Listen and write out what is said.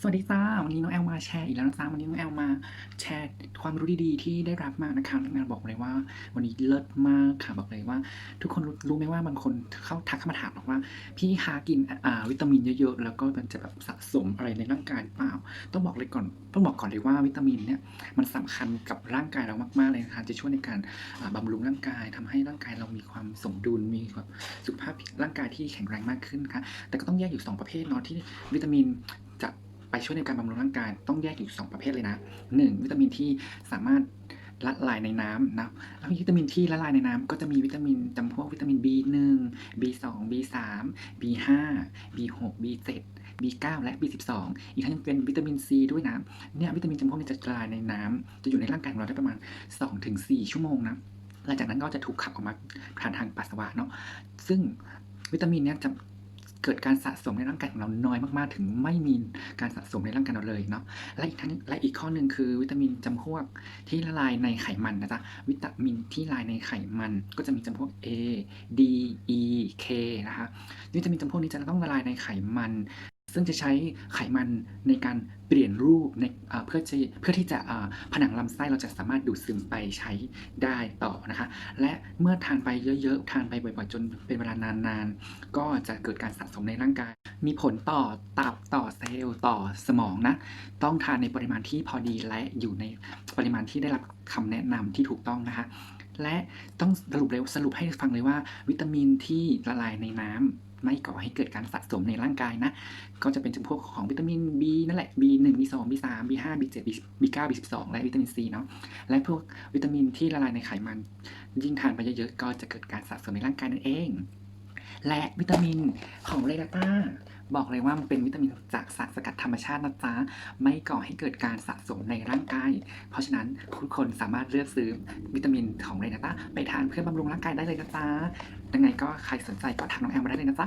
สวัสดีจ้าวันนี้น้องแอลมาแชร์อีกแล้วนะจ้าวันนี้น้องแอลมาแชร์ความรู้ดีๆที่ได้รับมานะคะน้องแอลบอกเลยว่า วันนี้เลิศมากค่ะบอกเลยว่า ทุกคนรู้รู้ไหมว่าบางคนเข้าทักเข้ามาถามบอกว่า พี่คะกินวิตามินเยอะๆแล้วก็มันจะแบบสะสมอะไรในร่างกายเปล่า ต้องบอกเลยก่อนต้องบอกก่อนเลยว่าวิตามินเนี่ยมันสำคัญกับร่างกายเรามากๆเลยนะคะจะช่วยในการอ่าบำรุงร่างกายทำให้ร่างกายเรามีความสมดุลมีแบบสุขภาพร่างกายที่แข็งแรงมากขึ้นนะคะแต่ก็ต้องแยกอยู่สองประเภทเนาะที่วิตามินจะ ไปช่วยในการบำรุงร่างกายต้องแยกอยู่สองประเภทเลยนะหนึ่งวิตามินที่สามารถละลายในน้ำนะแล้ววิตามินที่ละลายในน้ำก็จะมีวิตามินจำพวกวิตามิน B1 B2 B3 B5 B6 B7 B9 และ B12 อีกทั้งยังเป็นวิตามิน C ด้วยนะเนี่ยวิตามินจำพวกนี้จะละลายในน้ำจะอยู่ในร่างกายของเราได้ประมาณ 2-4 ชั่วโมงนะหลังจากนั้นก็จะถูกขับออกมาผ่านทางปัสสาวะเนาะซึ่งวิตามินเนี่ยจะ เกิดการสะสมในร่างกายของเราน้อยมากๆ ถึงไม่มีการสะสมในร่างกายเราเลยเนาะและอีกทั้งและอีกข้อหนึ่งคือวิตามินจำพวกที่ละลายในไขมันนะจ๊ะวิตามินที่ละลายในไขมันก็จะมีจำพวก A D E K นะคะวิตามินจำพวกนี้จะต้องละลายในไขมัน ซึ่งจะใช้ไขมันในการเปลี่ยนรูปในเพื่อเพื่อที่จะผนังลำไส้เราจะสามารถดูดซึมไปใช้ได้ต่อนะคะ และเมื่อทานไปเยอะๆ ทานไปบ่อยๆ จนเป็นเวลานานๆ ก็จะเกิดการสะสมในร่างกาย มีผลต่อตับต่อเซลล์ต่อสมองนะ ต้องทานในปริมาณที่พอดีและอยู่ในปริมาณที่ได้รับคำแนะนำที่ถูกต้องนะคะ และต้องสรุปเลยสรุปให้ฟังเลยว่า วิตามินที่ละลายในน้ำ ไม่ก่อให้เกิดการสะสมในร่างกายนะ ก็จะเป็นจำพวกของวิตามิน B นั่นแหละ B1 B2 B3 B5 B7 B9 B12 และวิตามิน C เนาะ และพวกวิตามินที่ละลายในไขมัน ยิ่งทานไปเยอะๆ ก็จะเกิดการสะสมในร่างกายนั่นเอง และวิตามินของเรดาต้า บอกเลยว่ามันเป็นวิตามินจากสารสกัดธรรมชาตินะจ๊ะไม่ก่อให้เกิดการสะสมในร่างกาย เพราะฉะนั้นทุกคนสามารถเลือกซื้อวิตามินของเรดาต้าไปทานเพื่อบำรุงร่างกายได้เลยนะจ๊ะยังไงก็ใครสนใจก็ทักน้องแอมมาได้เลยนะจ๊ะ